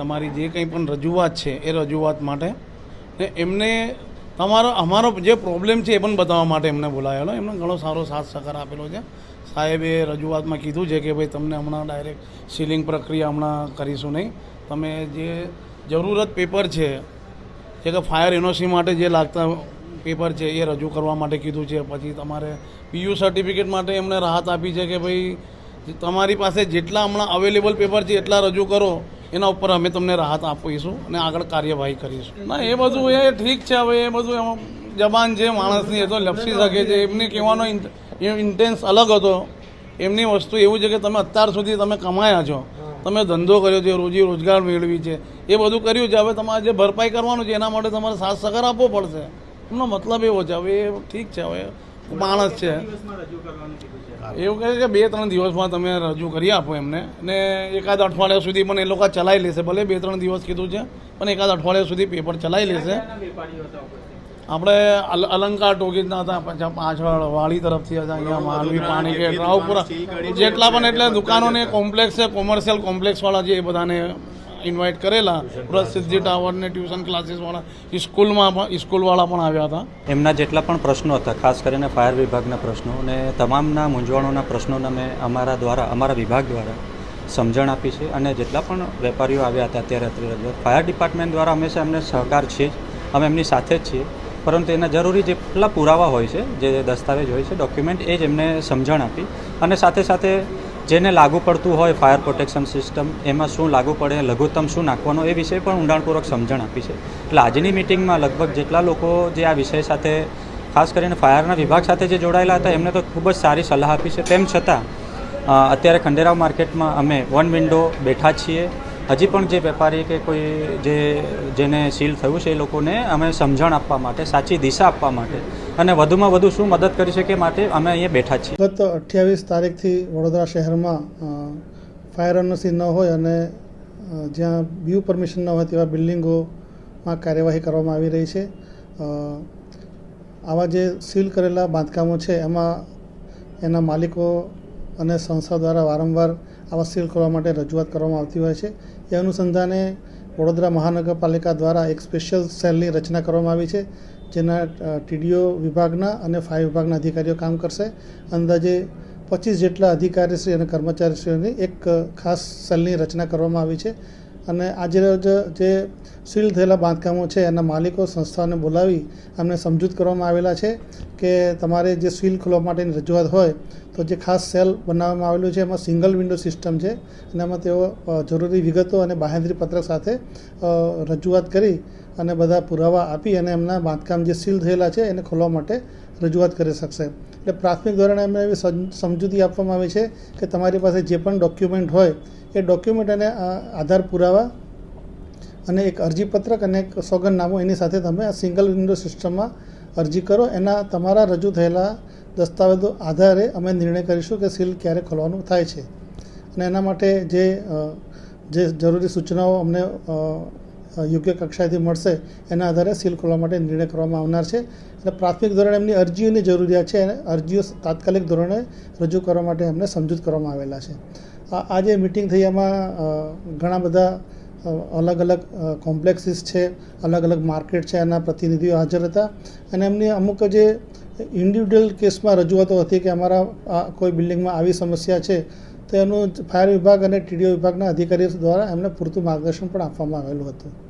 તમારી જે કંઈ પણ રજૂઆત છે એ રજૂઆત માટે ને એમને તમારો, અમારો જે પ્રોબ્લેમ છે એ પણ બતાવવા માટે એમને બોલાયેલો એમને ઘણો સારો સાથ સહકાર આપેલો છે. સાહેબે રજૂઆતમાં કીધું છે કે ભાઈ તમને હમણાં ડાયરેક્ટ સીલિંગ પ્રક્રિયા હમણાં કરીશું નહીં. તમે જે જરૂરત પેપર છે, જે કે ફાયર એનઓસી માટે જે લાગતા પેપર છે એ રજૂ કરવા માટે કીધું છે. પછી તમારે પીયુ સર્ટિફિકેટ માટે એમને રાહત આપી છે કે ભાઈ તમારી પાસે જેટલા હમણાં અવેલેબલ પેપર છે એટલા રજૂ કરો. એના ઉપર અમે તમને રાહત આપીશું અને આગળ કાર્યવાહી કરીશું. ના, એ બધું એ ઠીક છે, હવે એ બધું એમાં જબાન જે માણસની એ તો લપસી શકે છે, એમને કહેવાનો ઇન્ટેન્સ અલગ હતો. એમની વસ્તુ એવું છે કે તમે અત્યાર સુધી તમે કમાયા છો. તમે ધંધો કર્યો છે, રોજી રોજગાર મેળવી છે. એ બધું કર્યું છે, હવે તમારે જે ભરપાઈ કરવાનું છે, એના માટે તમારે સાથ સહકાર આપવો પડશે. એમનો મતલબ એવો છે, હવે એ ઠીક છે, હવે માણસ છે. એવું કહે કે બે ત્રણ દિવસમાં તમે રજૂ કરી આપો એમને. ને એકાદ અઠવાડિયા સુધી પણ એ લોકો ચલાવી લેશે. ભલે બે ત્રણ દિવસ કીધું છે પણ એકાદ અઠવાડિયા સુધી પેપર ચલાવી લેશે. આપણે અલ અલંકાર ટોકીજના હતા પછી પાછળ વાળી તરફથી હતા અહીંયા માંડવી પાણી કે રાવપુરા જેટલા પણ એટલે દુકાનોને કોમ્પ્લેક્સ છે કોમર્શિયલ કોમ્પ્લેક્સવાળા છે એ બધાને ઇન્વાઇટ કરેલા. પ્રસિદ્ધિ ટાવરને ટ્યુશન ક્લાસીસવાળા સ્કૂલમાં પણ સ્કૂલવાળા પણ આવ્યા હતા. એમના જેટલા પણ પ્રશ્નો હતા, ખાસ કરીને ફાયર વિભાગના પ્રશ્નો અને તમામના મૂંઝવણોના પ્રશ્નોને મેં અમારા દ્વારા, અમારા વિભાગ દ્વારા સમજણ આપી છે અને જેટલા પણ વેપારીઓ આવ્યા હતા અત્યારે અત્યારે ફાયર ડિપાર્ટમેન્ટ દ્વારા હંમેશા એમને સહકાર છે અમે એમની સાથે જ છીએ. પરંતુ એના જરૂરી જેટલા પુરાવા હોય છે, જે દસ્તાવેજ હોય છે ડોક્યુમેન્ટ એ જ એમને સમજણ આપી અને સાથે સાથે જેને લાગુ પડતું હોય ફાયર પ્રોટેક્શન સિસ્ટમ, એમાં શું લાગુ પડે, લઘુત્તમ શું નાખવાનો, એ વિશે પણ ઊંડાણપૂર્વક સમજણ આપી છે. એટલે આજની મિટિંગમાં લગભગ જેટલા લોકો જે આ વિષય સાથે, ખાસ કરીને ફાયરના વિભાગ સાથે જે જોડાયેલા હતા, એમને તો ખૂબ જ સારી સલાહ આપી છે. તેમ છતાં અત્યારે ખંડેરાવ માર્કેટમાં અમે વન વિન્ડો બેઠા છીએ. હજી પણ જે વેપારી કે કોઈ જે, જેને સીલ થયું છે એ લોકોને અમે સમજણ આપવા માટે, સાચી દિશા આપવા માટે અને વધુમાં વધુ શું મદદ કરી શકે માટે અમે અહીંયા બેઠા છીએ. ગત અઠ્યાવીસ તારીખથી વડોદરા શહેરમાં ફાયર એનઓસી ન હોય અને જ્યાં વ્યૂ પરમિશન ન હોય તેવા બિલ્ડિંગોમાં કાર્યવાહી કરવામાં આવી રહી છે. આવા જે સીલ કરેલા બાંધકામો છે, એમાં એના માલિકો અને સંસ્થા દ્વારા વારંવાર આવા સીલ કરવા માટે રજૂઆત કરવામાં આવતી હોય છે. એ અનુસંધાને વડોદરા મહાનગરપાલિકા દ્વારા એક સ્પેશિયલ સેલની રચના કરવામાં આવી છે, જેના ટીડીઓ વિભાગના અને ફાયર વિભાગના અધિકારીઓ કામ કરશે. અંદાજે પચીસ જેટલા અધિકારીશ્રી અને કર્મચારીશ્રીઓની એક ખાસ સેલની રચના કરવામાં આવી છે. અને આજે રોજ જે સીલ થયેલા બાંધકામો છે, એના માલિકો સંસ્થાઓને બોલાવી અમને સમજૂત કરવામાં આવેલા છે કે તમારે જે સીલ ખોલવા માટેની રજૂઆત હોય, તો જે ખાસ સેલ બનાવવામાં આવેલું છે, એમાં સિંગલ વિન્ડો સિસ્ટમ છે. અને એમાં તેઓ જરૂરી વિગતો અને બાહેંધરી પત્રક સાથે રજૂઆત કરી અને બધા પુરાવા આપી અને એમના બાંધકામ જે સીલ થયેલા છે, એને ખોલવા માટે રજૂઆત કરી શકશે. એટલે પ્રાથમિક ધોરણે એમને એવી સમજૂતી આપવામાં આવી છે કે તમારી પાસે જે પણ ડોક્યુમેન્ટ હોય, એ ડોક્યુમેન્ટ અને આધાર પુરાવા અને એક અરજીપત્રક અને એક સોગંદનામું એની સાથે તમે આ સિંગલ વિન્ડો સિસ્ટમમાં અરજી કરો. એના તમારા રજૂ થયેલા દસ્તાવેજો આધારે અમે નિર્ણય કરીશું કે સીલ ક્યારે ખોલવાનું થાય છે. અને એના માટે જે જે જરૂરી સૂચનાઓ અમને યોગ્ય કક્ષાએથી મળશે, એના આધારે સીલ ખોલવા માટે નિર્ણય કરવામાં આવનાર છે. એટલે પ્રાથમિક ધોરણે એમની અરજીઓની જરૂરિયાત છે, અને અરજીઓ તાત્કાલિક ધોરણે રજૂ કરવા માટે એમને સમજૂત કરવામાં આવેલા છે. આ જે મિટિંગ થઈ એમાં ઘણા બધા અલગ અલગ કોમ્પ્લેક્સીસ છે અલગ અલગ માર્કેટ છે, એના પ્રતિનિધિઓ હાજર હતા. અને એમની અમુક જે ઇન્ડિવિડ્યુઅલ કેસમાં રજૂઆતો હતી કે અમારા કોઈ બિલ્ડિંગમાં આવી સમસ્યા છે તો એનું ફાયર વિભાગ અને ટીડીઓ વિભાગના અધિકારીઓ દ્વારા એમને પૂરતું માર્ગદર્શન પણ આપવામાં આવેલું હતું.